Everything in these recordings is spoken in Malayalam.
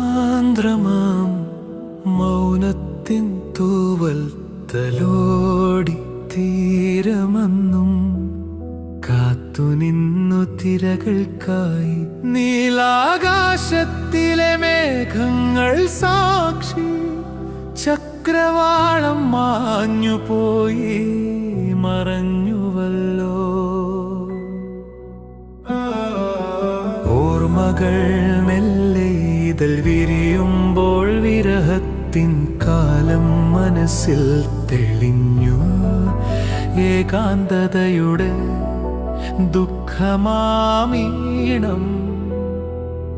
സാന്ദ്രമാം മൗനത്തിൻ തൂവൽ തലോടി തീരമെന്നും കാത്തുനിന്നു തിരകൾക്കായി നീലാകാശത്തിലെ മേഘങ്ങൾ സാക്ഷി ചക്രവാളം മാഞ്ഞുപോയി മറഞ്ഞുവല്ലോ. ഓർമ്മകൾ മെല്ലെ ഇതൽ വിരിയുമ്പോൾ വിരഹത്തിൻ കാലം മനസ്സിൽ തെളിഞ്ഞു. ഏകാന്തതയുടെ ദുഃഖമാമീണം.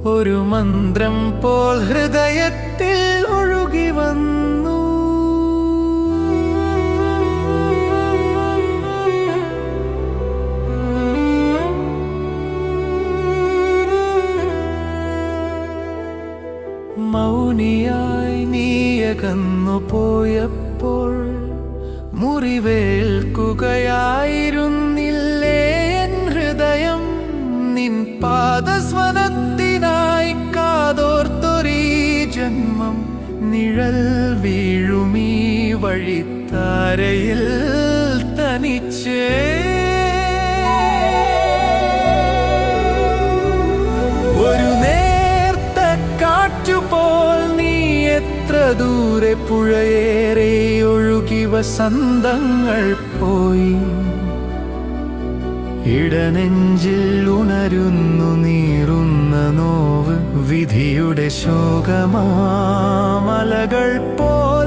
ഒരു മന്ത്രം പോൽ ഹൃദയത്തിൽ ഒഴുകി വന്നു. മൗനിയായി നീയകന്നു പോയപ്പോൾ മുറിവേൽക്കുകയായിരുന്നില്ലേ എൻ ഹൃദയം? നിൻ പാദസ്വനത്തിനായി കാതോർത്തൊരീ ജന്മം. നിഴൽ വീഴുമീ വഴിത്താരയിൽ തനിച്ചേ. ദൂരെ പുഴയേറെ ഒഴുകി വസന്തങ്ങൾ പോയി. ഇടനെഞ്ചിൽ ഉണരുന്നു നീറുന്ന നോവ് വിധിയുടെ ശോകമാമലകൾ പോലെ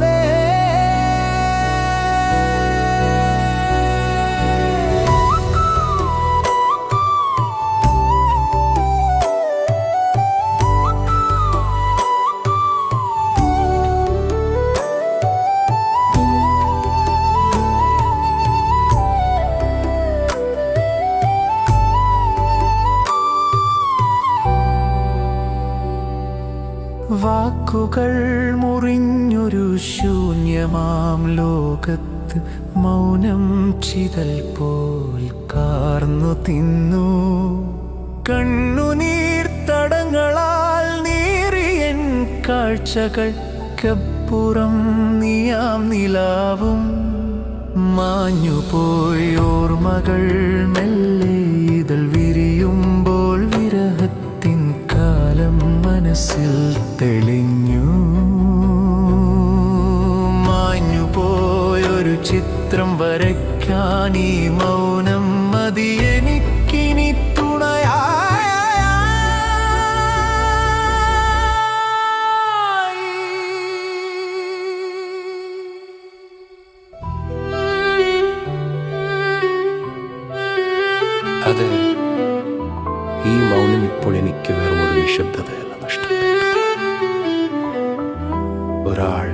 വാക്കുകൾ മുറിഞ്ഞൊരു ശൂന്യമാം ലോകത്ത് മൗനം ചിതൽ പോൽ കാർന്നു തിന്നു. കണ്ണുനീർ തടങ്ങളാൽ നീറിയൻ കാഴ്ചകൾക്കപ്പുറം നീയാം നിലാവും. മാഞ്ഞുപോയി ഓർമ്മകൾ മെല്ലെ ഇതൾ വിരിയുമ്പോൾ മനസ്സിൽ തെളിഞ്ഞു. മാഞ്ഞുപോയൊരു ചിത്രം വരയ്ക്കാൻ ഈ മൗനം മതി. എനിക്കിനി തുണയായി. അത്. ഈ മൗനം ഇപ്പോൾ എനിക്ക് വേറൊരു നിശബ്ദതയാണ് നിശബ്ദതയല്ല. ഒരാൾ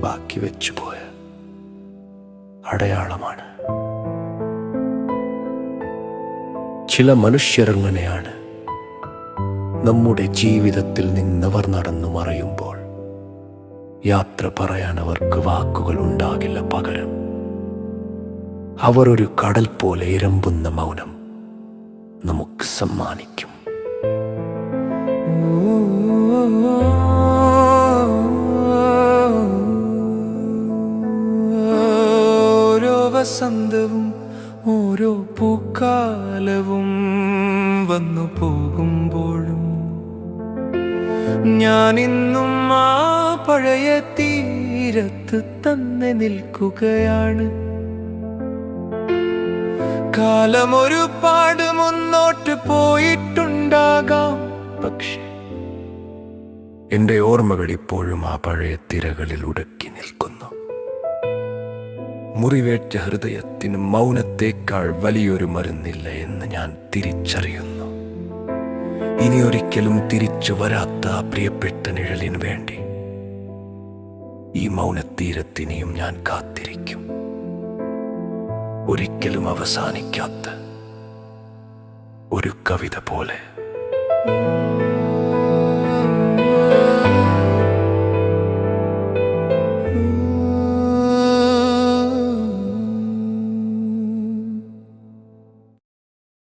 ബാക്കി വെച്ചുപോയ അടയാളമാണ്. ചില മനുഷ്യരങ്ങനെയാണ് നമ്മുടെ ജീവിതത്തിൽ നിന്നവർ നടന്നു മറയുമ്പോൾ യാത്ര പറയാൻ അവർക്ക് വാക്കുകൾ ഉണ്ടാകില്ല പകരം. അവർ ഒരു കടൽ പോലെ ഇരമ്പുന്ന മൗനം നമുക്ക് സമ്മാനിക്കും. വസന്തവും ഓരോ പൂക്കാലവും വന്നു പോകുമ്പോഴും ഞാൻ ഇന്നും ആ പഴയ തീരത്ത് തന്നെ നിൽക്കുകയാണ്. കാലം ഒരുപാട് മുന്നോട്ട് പോയിട്ടുണ്ടാകാം പക്ഷെ എന്റെ ഓർമ്മകൾ ഇപ്പോഴും ആ പഴയ തിരകളിൽ ഉടക്കി നിൽക്കുന്നു. മുറിവേറ്റ ഹൃദയത്തിന് മൗനത്തേക്കാൾ വലിയൊരു മരുന്നില്ല എന്ന് ഞാൻ തിരിച്ചറിയുന്നു. ഇനി ഒരിക്കലും തിരിച്ചു വരാത്ത പ്രിയപ്പെട്ട നിഴലിന് വേണ്ടി ഈ മൗനത്തീരത്തിനെയും ഞാൻ കാത്തിരിക്കും. ഒരിക്കലും അവസാനിക്കാത്ത ഒരു കവിത പോലെ.